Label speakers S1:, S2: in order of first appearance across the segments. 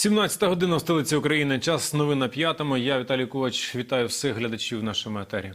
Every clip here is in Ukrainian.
S1: 17 година в столиці України. Час новин на п'ятому. Я Віталій Ковач. Вітаю всіх глядачів в нашому етері.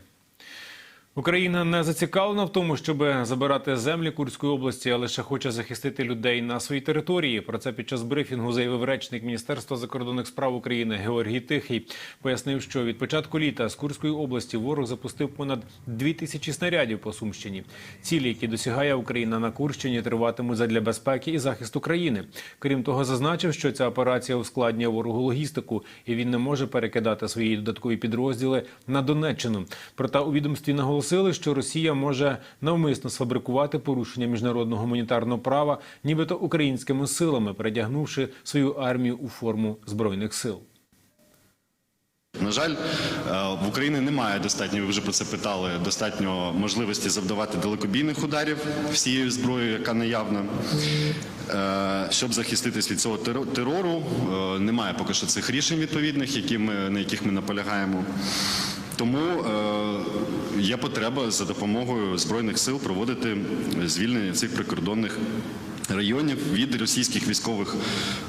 S1: Україна не зацікавлена в тому, щоб забирати землі Курської області, а лише хоче захистити людей на своїй території. Про це під час брифінгу заявив речник Міністерства закордонних справ України Георгій Тихий. Пояснив, що від початку літа з Курської області ворог запустив понад дві тисячі снарядів по Сумщині. Цілі, які досягає Україна на Курщині, триватимуть задля безпеки і захисту країни. Крім того, зазначив, що ця операція ускладнює ворогу логістику, і він не може перекидати свої додаткові підрозділи на Донеччину. Проте у відомстві наголосили, що Росія може навмисно сфабрикувати порушення міжнародного гуманітарного права, нібито українськими силами, передягнувши свою армію у форму збройних сил.
S2: На жаль, е, в Україні немає достатньо, ви вже про це питали, достатньо можливості завдавати далекобійних ударів всією зброєю, яка наявна. Е, Щоб захиститись від цього терору, е, немає поки що цих рішень відповідних, які ми, на яких ми наполягаємо. Тому е, є потреба за допомогою збройних сил проводити звільнення цих прикордонних районів від російських військових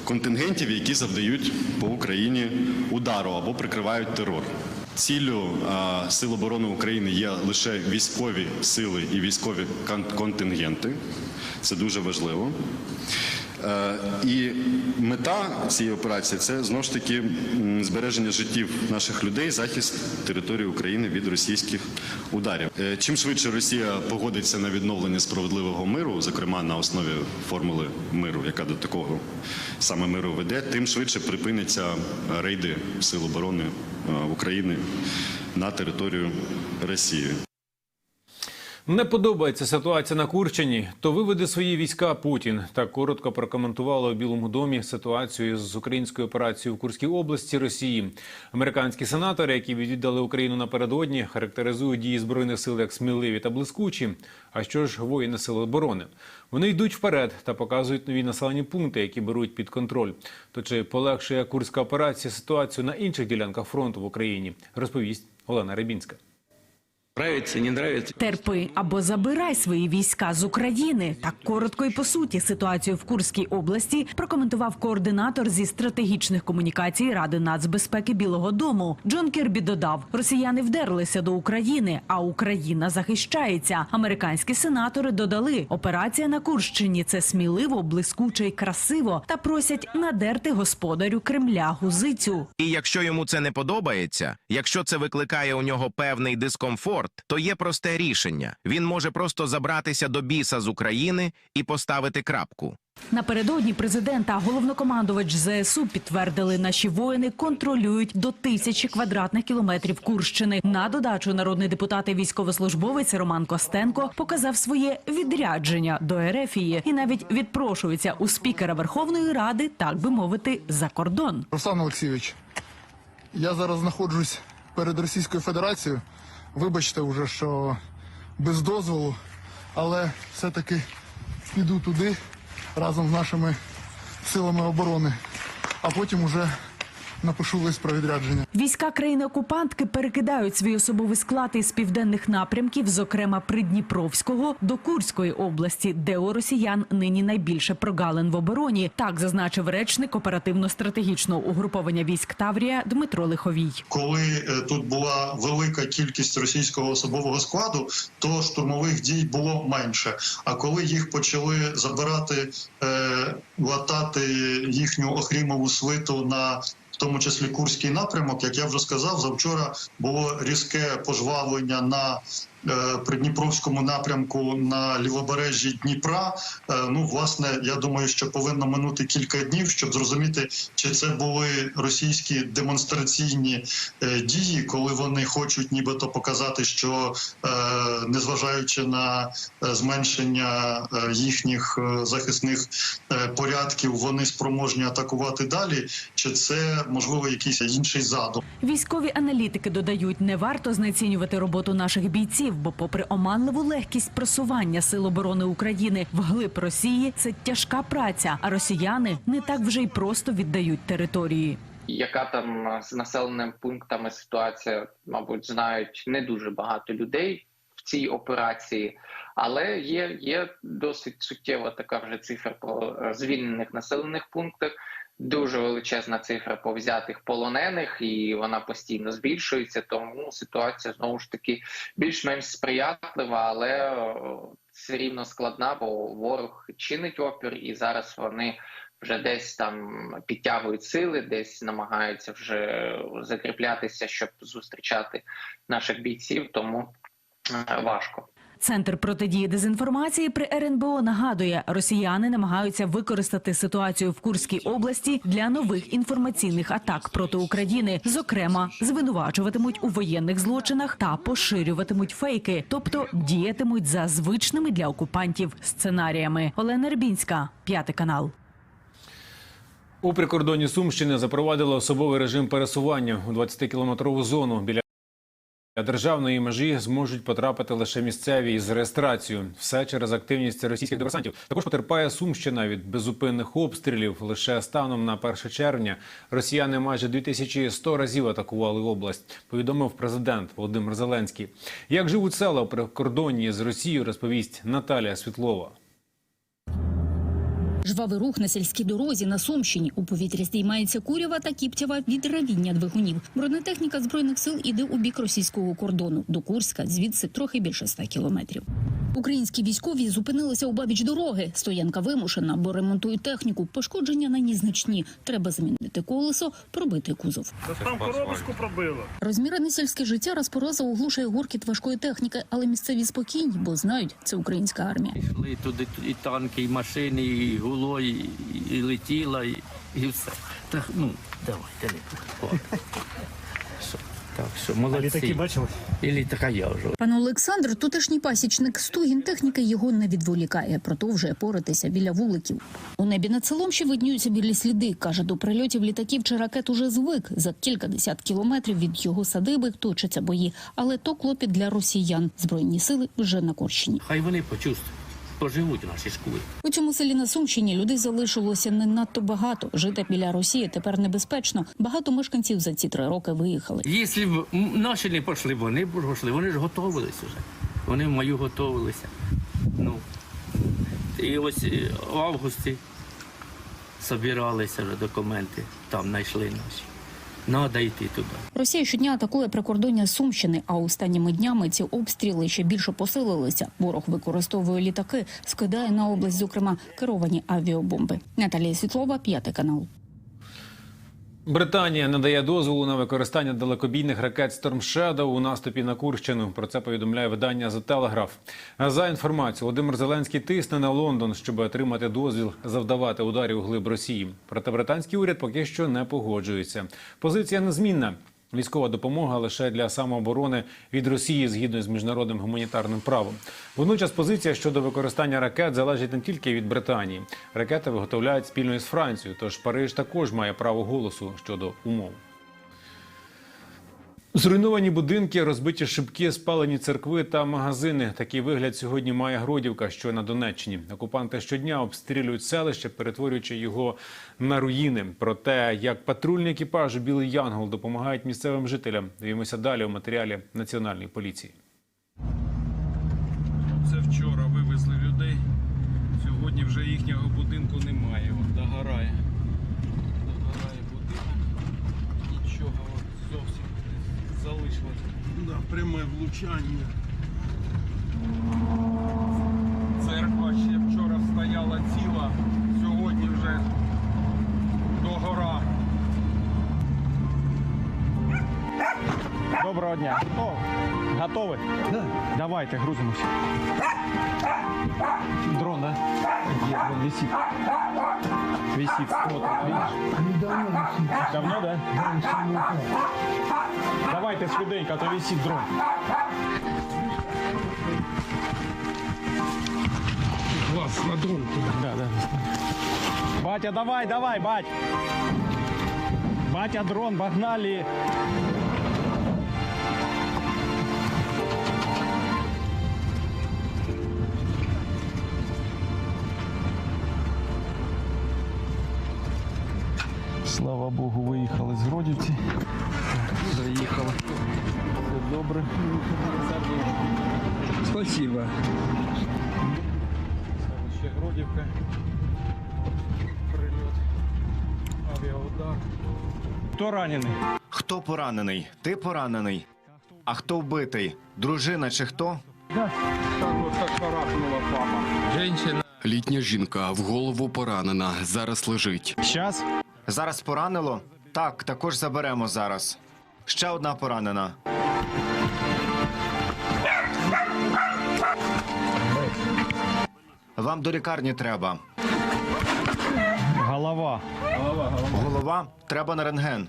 S2: контингентів, які завдають по Україні удару або прикривають терор. Ціллю е, Сил оборони України є лише військові сили і військові контингенти. Це дуже важливо. Е, І мета цієї операції це знову ж таки збереження життів наших людей, захист території України від російських ударів. Е, Чим швидше Росія погодиться на відновлення справедливого миру, зокрема на основі формули миру, яка до такого саме миру веде, тим швидше припиняться рейди Сил оборони е, України на територію Росії.
S1: Не подобається ситуація на Курщині, то виведе свої війська Путін. Так коротко прокоментували у Білому домі ситуацію з українською операцією в Курській області Росії. Американські сенатори, які відвідали Україну напередодні, характеризують дії збройних сил як сміливі та блискучі. А що ж воїни сил оборони? Вони йдуть вперед та показують нові населені пункти, які беруть під контроль. То чи полегшує курська операція ситуацію на інших ділянках фронту в Україні? Розповість Олена Рябінська.
S3: Нравится, не нравится.
S4: Терпи або забирай свої війська з України. Так коротко і по суті ситуацію в Курській області прокоментував координатор зі стратегічних комунікацій Ради нацбезпеки Білого Дому. Джон Кірбі додав: Росіяни вдерлися до України, а Україна захищається. Американські сенатори додали: операція на Курщині це сміливо, блискуче й красиво, та просять надерти господарю Кремля гузицю.
S5: І якщо йому це не подобається, якщо це викликає у нього певний дискомфорт, то є просте рішення. Він може просто забратися до біса з України і поставити крапку.
S4: Напередодні президент та головнокомандувач ЗСУ підтвердили, наші воїни контролюють до тисячі квадратних кілометрів Курщини. На додачу народний депутат і військовослужбовець Роман Костенко показав своє відрядження до Ерефії і навіть відпрошується у спікера Верховної Ради, так би мовити, за кордон.
S6: Руслан Олексійович, я зараз знаходжусь перед Російською Федерацією. Вибачте вже, що без дозволу, але все-таки піду туди разом з нашими силами оборони, а потім уже напишу лист про відрядження.
S4: Війська країни-окупантки перекидають свій особовий склад із південних напрямків, зокрема Придніпровського, до Курської області, де у росіян нині найбільше прогалин в обороні. Так зазначив речник оперативно-стратегічного угруповання військ Таврія Дмитро Лиховій.
S7: коли е, тут була велика кількість російського особового складу, то штурмових дій було менше. А коли їх почали забирати, е, латати їхню охрімову свиту на в тому числі Курський напрямок, як я вже сказав, завчора було різке пожвавлення на Придніпровському напрямку на лівобережжі Дніпра. Е, ну, власне, я думаю, що повинно минути кілька днів, щоб зрозуміти, чи це були російські демонстраційні е, дії, коли вони хочуть нібито показати, що е, незважаючи на е, зменшення е, їхніх е, захисних е, порядків, вони спроможні атакувати далі, чи це можливо якийсь інший задум.
S4: Військові аналітики додають, не варто знецінювати роботу наших бійців, бо, попри оманливу легкість просування сил оборони України вглиб Росії, це тяжка праця. А росіяни не так вже й просто віддають території.
S8: Яка там з населеними пунктами ситуація, мабуть, знають не дуже багато людей в цій операції, але є, є досить суттєва така вже цифра по е, звільнених населених пунктах. Дуже величезна цифра по взятих полонених, і вона постійно збільшується. Тому ситуація знову ж таки більш-менш сприятлива, але е, все рівно складна, бо ворог чинить опір, і зараз вони вже десь там підтягують сили, десь намагаються вже закріплятися, щоб зустрічати наших бійців. Тому е, важко.
S4: Центр протидії дезінформації при РНБО нагадує, росіяни намагаються використати ситуацію в Курській області для нових інформаційних атак проти України. Зокрема, звинувачуватимуть у воєнних злочинах та поширюватимуть фейки, тобто діятимуть за звичними для окупантів сценаріями. Олена Рбінська, п'ятий канал.
S1: У прикордонні Сумщини запровадили особовий режим пересування у 20-кілометрову зону. Біля державної межі зможуть потрапити лише місцеві із реєстрацією. Все через активність російських диверсантів. Також потерпає Сумщина від безупинних обстрілів. Лише станом на 1 червня росіяни майже 2100 разів атакували область. Повідомив президент Володимир Зеленський. Як живуть села у прикордонні з Росією, розповість Наталія Світлова.
S9: Жвавий рух на сільській дорозі на Сумщині. У повітрі здіймається курява та кіптява від ревіння двигунів. Бронетехніка збройних сил іде у бік російського кордону до Курська, звідси трохи більше ста кілометрів. Українські військові зупинилися у бабіч дороги. Стоянка вимушена, бо ремонтують техніку. Пошкодження на ній значні. Треба змінити колесо, пробити кузов.
S10: Там коробочку пробило.
S9: Розмірене сільське життя розпороза оглушує гуркіт важкої техніки, але місцеві спокійні, бо знають, це українська армія.
S3: Йшли туди і танки, і машини, і гуло, і, і летіло, і, і все. Так, ну, давайте не О. Що, Так що, молодці.
S10: Літаки бачили?
S3: І літака я вже.
S9: Пан Олександр, тутешній пасічник, стугін техніки його не відволікає, продовжує поратися біля вуликів. У небі над селом ще виднюються білі сліди. Каже, до прильотів літаків чи ракет уже звик. За кілька десят кілометрів від його садиби точаться бої. Але то клопіт для росіян. Збройні сили вже на Корщині.
S3: Хай вони почувствують, поживуть у нашій школі.
S9: У цьому селі на Сумщині людей залишилося не надто багато. Жити біля Росії тепер небезпечно. Багато мешканців за ці три роки виїхали.
S3: Якщо б наші не пішли, вони б пішли, вони ж готувалися вже. Вони в маю готувалися. Ну, і ось е, в августі збиралися вже документи, там знайшли наші. Надо йти туди.
S9: Росія щодня атакує прикордоння Сумщини, а останніми днями ці обстріли ще більше посилилися. Ворог використовує літаки, скидає на область, зокрема, керовані авіабомби. Наталія Світлова, п'ятий канал.
S1: Британія надає дозволу на використання далекобійних ракет Storm Shadow у наступі на Курщину. Про це повідомляє видання The Telegraph. За інформацією, Володимир Зеленський тисне на Лондон, щоб отримати дозвіл завдавати ударів глиб Росії. Проте британський уряд поки що не погоджується. Позиція незмінна. Військова допомога лише для самооборони від Росії згідно з міжнародним гуманітарним правом. Водночас позиція щодо використання ракет залежить не тільки від Британії. Ракети виготовляють спільно із Францією, тож Париж також має право голосу щодо умов. Зруйновані будинки, розбиті шибки, спалені церкви та магазини. Такий вигляд сьогодні має Гродівка, що на Донеччині. Окупанти щодня обстрілюють селище, перетворюючи його на руїни. Про те, як патрульні екіпажі Білий Янгол допомагають місцевим жителям. Дивимося далі у матеріалі національної поліції.
S11: Це вчора вивезли людей. Сьогодні вже їхнього будинку немає. От. Догорає будинок. Нічого от зовсім не залишилось. Да, пряме влучання. Церква ще вчора стояла ціла, сьогодні вже догора. Доброго дня. О, готові? Давайте, грузимося. Дрон, да? Где? Он висит. Висит. Он, видишь? Давно, да? Давайте швиденько, а то висит дрон. Класс, на дрон туда. Да, да. Батя, давай, давай, бать. Батя, дрон, погнали. З Заїхали. Все добре. Спасибо. Ще Гродівка. Прильот. Авіаудар. Хто ранений?
S12: Хто поранений? Ти поранений. А хто вбитий? Дружина чи хто?
S11: Так от так шарахнула папа. Женщина.
S13: Літня жінка в голову поранена. Зараз лежить.
S11: Щас?
S12: Зараз поранило? Так, також заберемо зараз. Ще одна поранена. Вам до лікарні треба.
S11: Голова.
S12: Голова? Треба на рентген.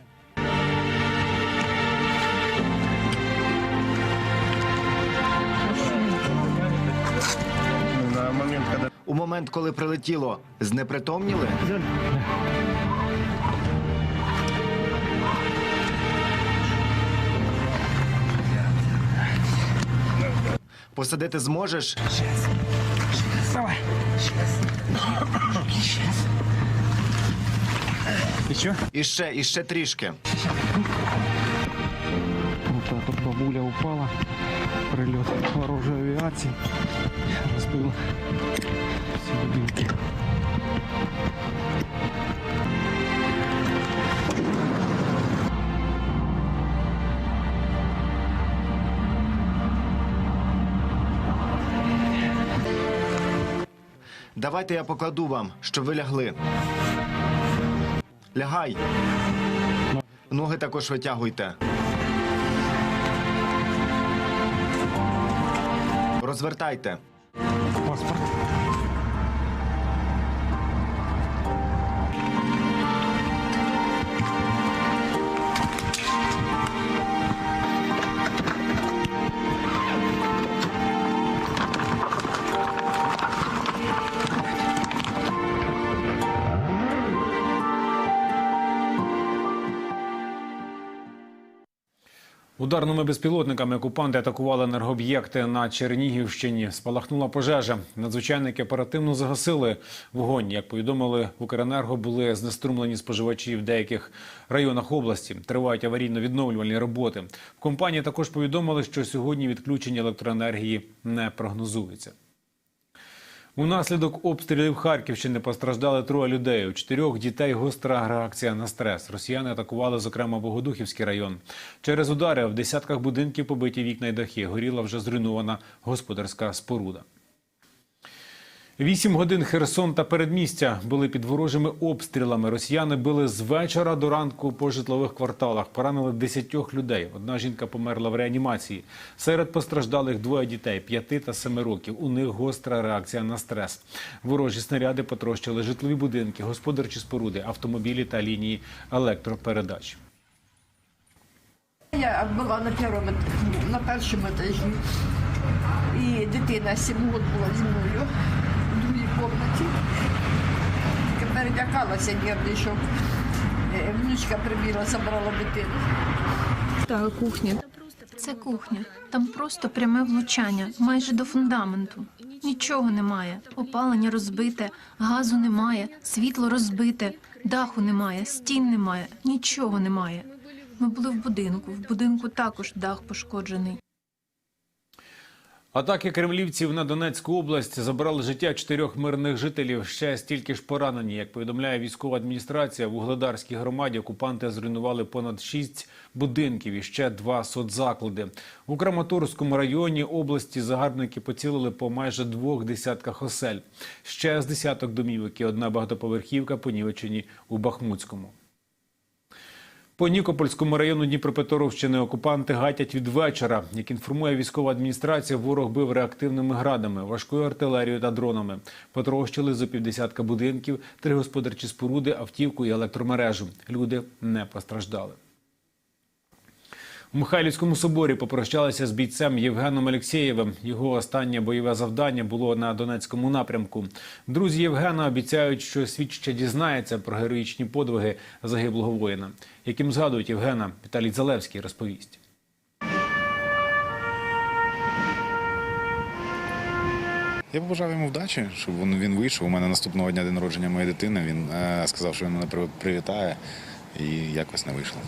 S12: У момент, коли прилетіло, знепритомніли? Посадити зможеш?
S11: І що?
S12: І ще, і ще трішки.
S11: Вот тут бабуля упала. Прильот ворожої авіації. Розбила всі будинки.
S12: Давайте я покладу вам, щоб ви лягли. Лягай. Ноги також витягуйте. Розвертайте.
S11: Паспорт.
S1: Ударними безпілотниками окупанти атакували енергооб'єкти на Чернігівщині. Спалахнула пожежа. Надзвичайники оперативно загасили вогонь. Як повідомили в Укренерго, були знеструмлені споживачі в деяких районах області. Тривають аварійно-відновлювальні роботи. В компанії також повідомили, що сьогодні відключення електроенергії не прогнозується. Унаслідок обстрілів Харківщини постраждали троє людей. У чотирьох дітей гостра реакція на стрес. Росіяни атакували, зокрема, Богодухівський район. Через удари в десятках будинків побиті вікна й дахи. Горіла вже зруйнована господарська споруда. Вісім годин Херсон та передмістя були під ворожими обстрілами. Росіяни били з вечора до ранку по житлових кварталах. Поранили десятьох людей. Одна жінка померла в реанімації. Серед постраждалих двоє дітей п'яти та семи років. У них гостра реакція на стрес. Ворожі снаряди потрощили житлові будинки, господарчі споруди, автомобілі та лінії електропередач.
S14: Я була на першому, на першому етажі. І дитина 7 років була зі мною кімнаті. Тільки перелякалася нервний шок. Е, Внучка прибігла, забрала дитину.
S15: Та кухня. Це кухня. Там просто пряме влучання, майже до фундаменту. Нічого немає. Опалення розбите, газу немає, світло розбите, даху немає, стін немає, нічого немає. Ми були в будинку. В будинку також дах пошкоджений.
S1: Атаки кремлівців на Донецьку область забрали життя чотирьох мирних жителів. Ще стільки ж поранені. Як повідомляє військова адміністрація, в Угледарській громаді окупанти зруйнували понад шість будинків і ще два соцзаклади. У Краматорському районі області загарбники поцілили по майже двох десятках осель. Ще з десяток домівок і одна багатоповерхівка понівечені у Бахмутському. По Нікопольському району Дніпропетровщини окупанти гатять від вечора. Як інформує військова адміністрація, ворог бив реактивними градами, важкою артилерією та дронами. Потрощили зо півдесятка будинків, три господарчі споруди, автівку і електромережу. Люди не постраждали. У Михайлівському соборі попрощалися з бійцем Євгеном Алєксєєвим. Його останнє бойове завдання було на Донецькому напрямку. Друзі Євгена обіцяють, що світ ще дізнається про героїчні подвиги загиблого воїна. Яким згадують Євгена, Віталій Залевський розповість.
S16: Я побажав йому вдачі, щоб він, вийшов. У мене наступного дня день народження моєї дитини. Він е, сказав, що він мене при- привітає, і якось не вийшло.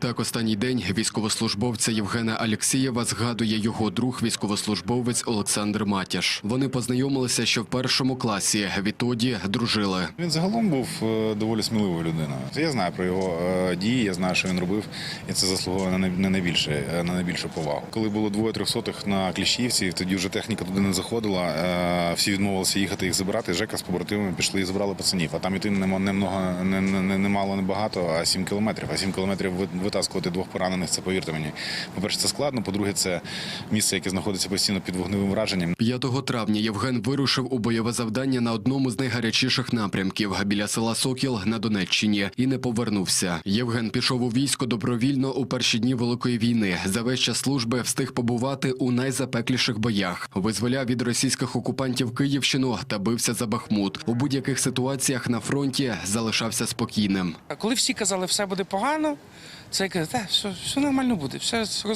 S13: Так, останній день військовослужбовця Євгена Алєксєєва згадує його друг військовослужбовець Олександр Матяш. Вони познайомилися ще в першому класі. Відтоді дружили.
S16: Він загалом був е, доволі сміливою людиною. Я знаю про його е, дії, я знаю, що він робив, і це заслуговує на на найбільше е, на найбільшу повагу. Коли було двоє трьохсотих на Кліщівці, тоді вже техніка туди не заходила. Всі відмовилися їхати їх забирати. Жека з побратимами пішли і забрали пацанів. А там іти нема не не, не, не, не не багато, а 7 кілометрів. А 7 кілометрів витаскувати двох поранених. Це повірте мені. По перше, це складно. По-друге, це місце, яке знаходиться постійно під вогневим враженням.
S13: 5 травня Євген вирушив у бойове завдання на одному з найгарячіших напрямків біля села Сокіл на Донеччині і не повернувся. Євген пішов у військо добровільно у перші дні Великої війни. За весь час служби встиг побувати у найзапекліших боях. Визволяв від російських окупантів Київщину та бився за Бахмут. У будь-яких ситуаціях на фронті залишався спокійним.
S17: Коли всі казали, все буде погано, це я казав, так, все, все нормально буде, все з.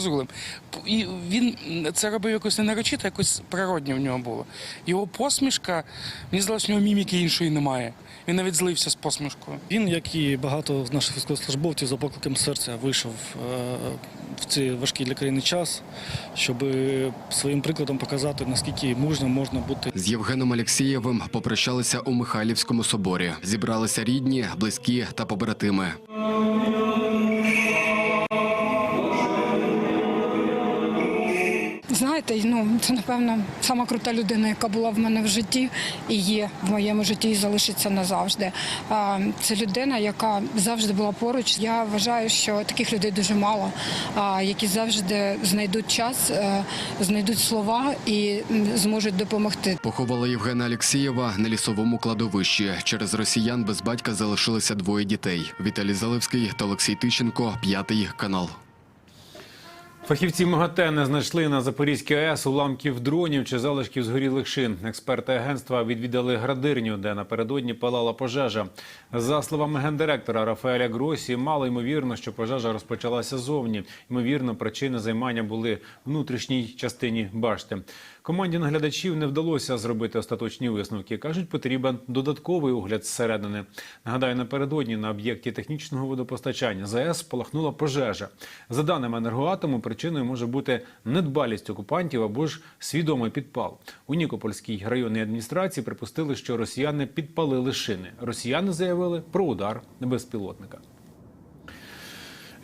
S17: І він це робив якось не нарочито, якось природньо в нього було. Його посмішка, мені здалося, в нього міміки іншої немає. Він навіть злився з посмішкою.
S10: Він, як і багато з наших військовослужбовців, за покликом серця вийшов е, в цей важкий для країни час, щоб своїм прикладом показати, наскільки мужним можна бути.
S13: З Євгеном Алєксєєвим попрощалися у Михайлівському соборі. Зібралися рідні, близькі та побратими.
S18: Знаєте, ну це напевно сама крута людина, яка була в мене в житті і є в моєму житті, і залишиться назавжди. Це людина, яка завжди була поруч. Я вважаю, що таких людей дуже мало, які завжди знайдуть час, е, знайдуть слова і зможуть допомогти.
S13: Поховали Євгена Алєксєєва на лісовому кладовищі. Через росіян без батька залишилися двоє дітей: Віталій Заливський та Олексій Тищенко, п'ятий канал.
S1: Фахівці МАГАТЕ не знайшли на Запорізькій АЕС уламків дронів чи залишків згорілих шин. Експерти агентства відвідали градирню, де напередодні палала пожежа. За словами гендиректора Рафаеля Гросі, мало ймовірно, що пожежа розпочалася зовні. Ймовірно, причини займання були внутрішній частині башти. Команді наглядачів не вдалося зробити остаточні висновки. кажуть, потрібен додатковий огляд зсередини. Нагадаю, напередодні на об'єкті технічного водопостачання ЗАЕС спалахнула пожежа. За даними енергоатому, причиною може бути недбалість окупантів або ж свідомий підпал. У Нікопольській районній адміністрації припустили, що росіяни підпалили шини. Росіяни заявили про удар безпілотника.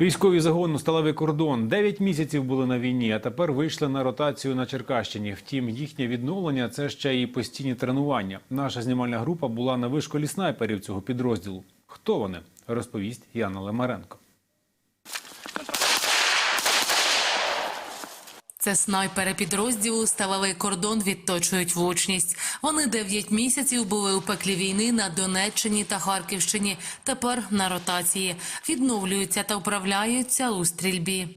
S1: Військові загону сталевий кордон дев'ять місяців були на війні, а тепер вийшли на ротацію на Черкащині. Втім, їхнє відновлення це ще і постійні тренування. Наша знімальна група була на вишколі снайперів цього підрозділу. Хто вони? Розповість Яна Лемаренко.
S19: Це снайпери підрозділу «Сталевий кордон» відточують влучність. Вони дев'ять місяців були у пеклі війни на Донеччині та Харківщині. Тепер на ротації відновлюються та управляються у стрільбі.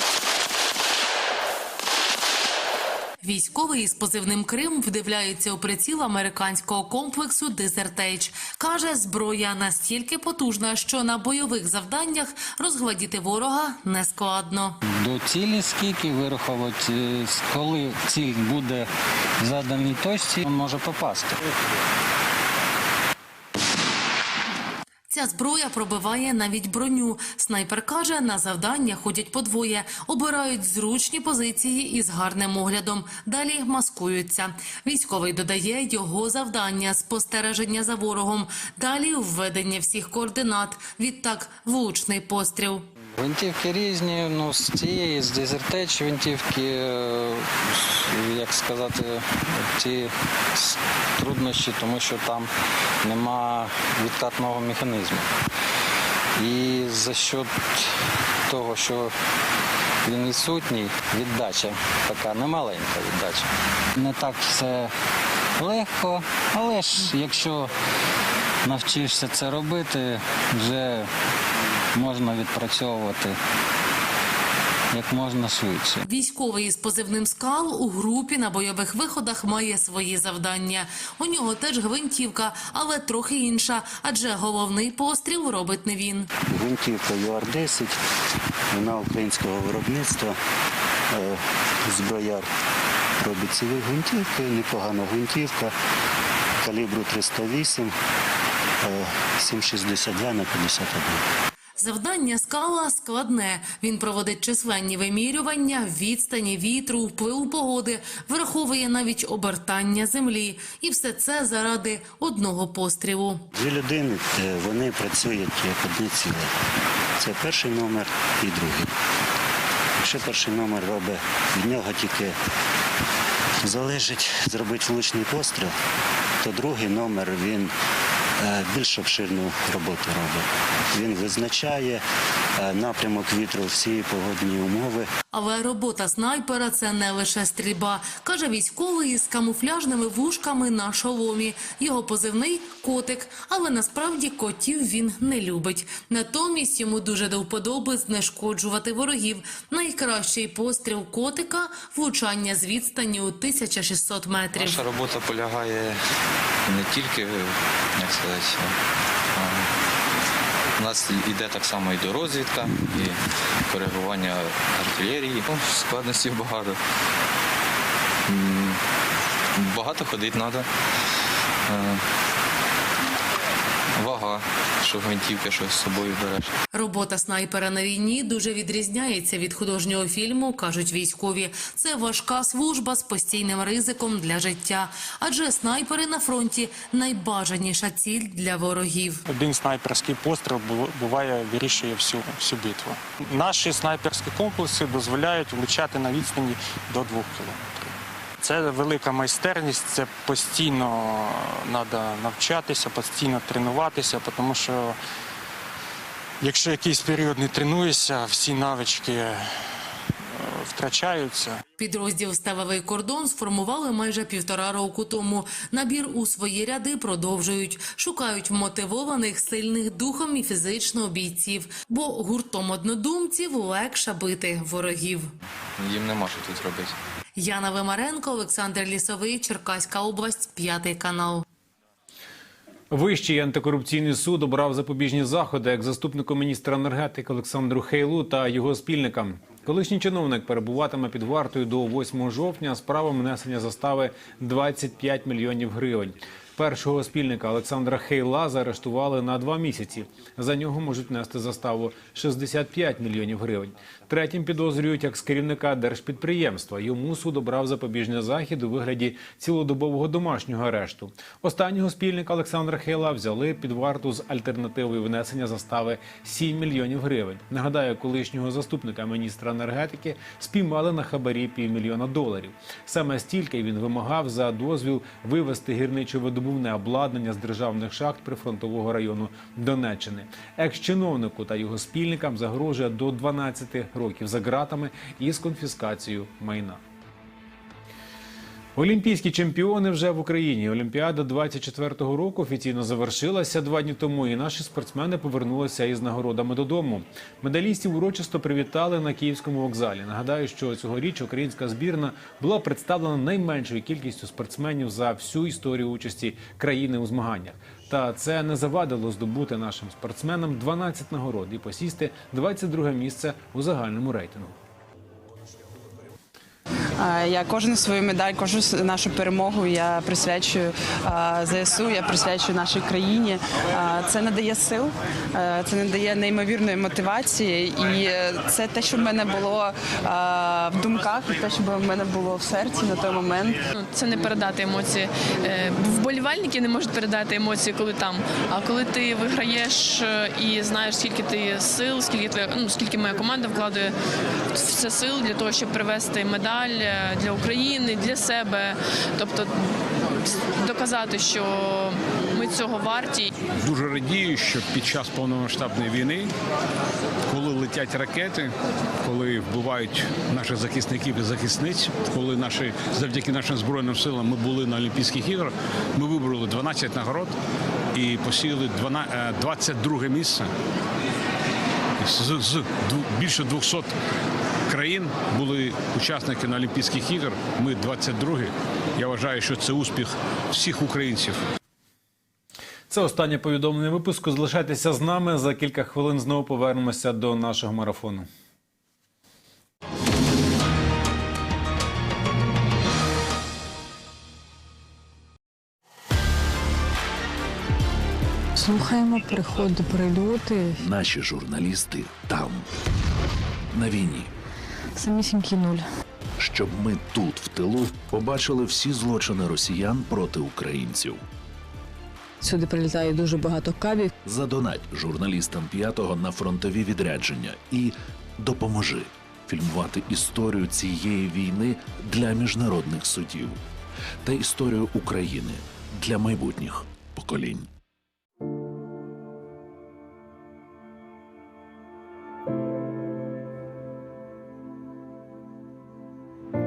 S19: Військовий із позивним Крим вдивляється у приціл американського комплексу Дезертейч. Каже, зброя настільки потужна, що на бойових завданнях розгладіти ворога нескладно.
S20: До цілі скільки вирахувати, е, коли ціль буде в заданій точці, він може попасти.
S19: Ця зброя пробиває навіть броню. Снайпер каже, на завдання ходять по двоє, обирають зручні позиції із гарним оглядом. Далі маскуються. Військовий додає його завдання спостереження за ворогом. Далі введення всіх координат. Відтак влучний постріл.
S20: Гвинтівки різні, ну з цієї, з дезертеч гвинтівки, е, як сказати, с- труднощі, тому що там нема відкатного механізму. І за счет того, що він відсутній, віддача така немаленька віддача. Не так все легко, але ж якщо навчишся це робити, вже можна відпрацьовувати як можна швидше.
S19: Військовий із позивним скал у групі на бойових виходах має свої завдання. У нього теж гвинтівка, але трохи інша, адже головний постріл робить не він.
S21: Гвинтівка ЮАР-10, вона українського виробництва. Е, Зброяр робить ці гвинтівки, непогана гвинтівка калібру 308, е, 7,62 на 51.
S19: Завдання скала складне. Він проводить численні вимірювання, відстані вітру, впливу погоди, враховує навіть обертання землі. І все це заради одного пострілу.
S21: Дві людини е, вони працюють як одне ціле. Це перший номер і другий. Якщо перший номер робить, від нього тільки залежить зробити влучний постріл, то другий номер він більш обширну роботу робить. Він визначає е, напрямок вітру, всі погодні умови.
S19: Але робота снайпера це не лише стрільба, каже військовий із камуфляжними вушками на шоломі. Його позивний котик, але насправді котів він не любить. Натомість йому дуже до вподоби знешкоджувати ворогів. Найкращий постріл котика влучання з відстані у 1600 метрів.
S22: Наша робота полягає не тільки, як сказати, у нас йде так само і до розвідка, і коригування артилерії. Ну, складностей багато. Багато ходити треба. Вага, що гвинтівки щось з собою береш.
S19: Робота снайпера на війні дуже відрізняється від художнього фільму, кажуть військові. Це важка служба з постійним ризиком для життя. Адже снайпери на фронті найбажаніша ціль для ворогів.
S23: Один снайперський постріл бу- буває вирішує всю, всю битву. Наші снайперські комплекси дозволяють влучати на відстані до двох кілометрів. Це велика майстерність, це постійно треба навчатися, постійно тренуватися, тому що якщо якийсь період не тренуєшся, всі навички е, втрачаються.
S19: Підрозділ Сталевий кордон сформували майже півтора року тому. Набір у свої ряди продовжують. Шукають мотивованих, сильних духом і фізично бійців, бо гуртом однодумців легше бити ворогів.
S22: Їм нема що тут робити.
S19: Яна Вимаренко, Олександр Лісовий, Черкаська область, п'ятий канал.
S1: Вищий антикорупційний суд обрав запобіжні заходи як заступнику міністра енергетики Олександру Хейлу та його спільникам. Колишній чиновник перебуватиме під вартою до 8 жовтня з правом внесення застави 25 мільйонів гривень. Першого спільника Олександра Хейла заарештували на два місяці. За нього можуть нести заставу 65 мільйонів гривень. Третім підозрюють як з керівника держпідприємства. Йому суд обрав запобіжний захід у вигляді цілодобового домашнього арешту. Останнього спільника Олександра Хейла взяли під варту з альтернативою внесення застави 7 мільйонів гривень. Нагадаю, колишнього заступника міністра енергетики спіймали на хабарі півмільйона доларів. Саме стільки він вимагав за дозвіл вивести гірничо-видобувне обладнання з державних шахт прифронтового району Донеччини. Екс-чиновнику та його спільникам загрожує до 12 років за ґратами із конфіскацією майна. Олімпійські чемпіони вже в Україні. Олімпіада 24-го року офіційно завершилася два дні тому, і наші спортсмени повернулися із нагородами додому. Медалістів урочисто привітали на київському вокзалі. Нагадаю, що цьогоріч українська збірна була представлена найменшою кількістю спортсменів за всю історію участі країни у змаганнях. Та це не завадило здобути нашим спортсменам 12 нагород і посісти 22 місце у загальному рейтингу.
S24: Я кожну свою медаль, кожну нашу перемогу я присвячую ЗСУ, я присвячую нашій країні. Це надає сил, це надає неймовірної мотивації, і це те, що в мене було в думках, і те, що в мене було в серці на той момент.
S25: Ну, Це не передати емоції. Е, Вболівальники не можуть передати емоції, коли там. А коли ти виграєш е, і знаєш, скільки ти сил, скільки твоя, ну, скільки моя команда вкладає все сил для того, щоб привезти медаль е, для України, для себе. Тобто доказати, що ми цього варті.
S26: Дуже радію, що під час повномасштабної війни, коли летять ракети, коли вбивають наших захисників і захисниць, коли наші завдяки нашим збройним силам ми були на Олімпійських іграх, ми вибороли 12 нагород і посіяли 12 е, 22 місце. З, більше 200 країн були учасники на Олімпійських ігор. Ми 22. Я вважаю, що це успіх всіх українців.
S1: Це останнє повідомлення випуску. Залишайтеся з нами. За кілька хвилин знову повернемося до нашого марафону.
S27: Слухаємо приходи, прильоти.
S28: Наші журналісти там, на війні.
S27: Самісінький нуль.
S28: Щоб ми тут, в тилу, побачили всі злочини росіян проти українців.
S27: Сюди прилітає дуже багато кабів.
S28: Задонать журналістам п'ятого на фронтові відрядження і допоможи фільмувати історію цієї війни для міжнародних судів та історію України для майбутніх поколінь.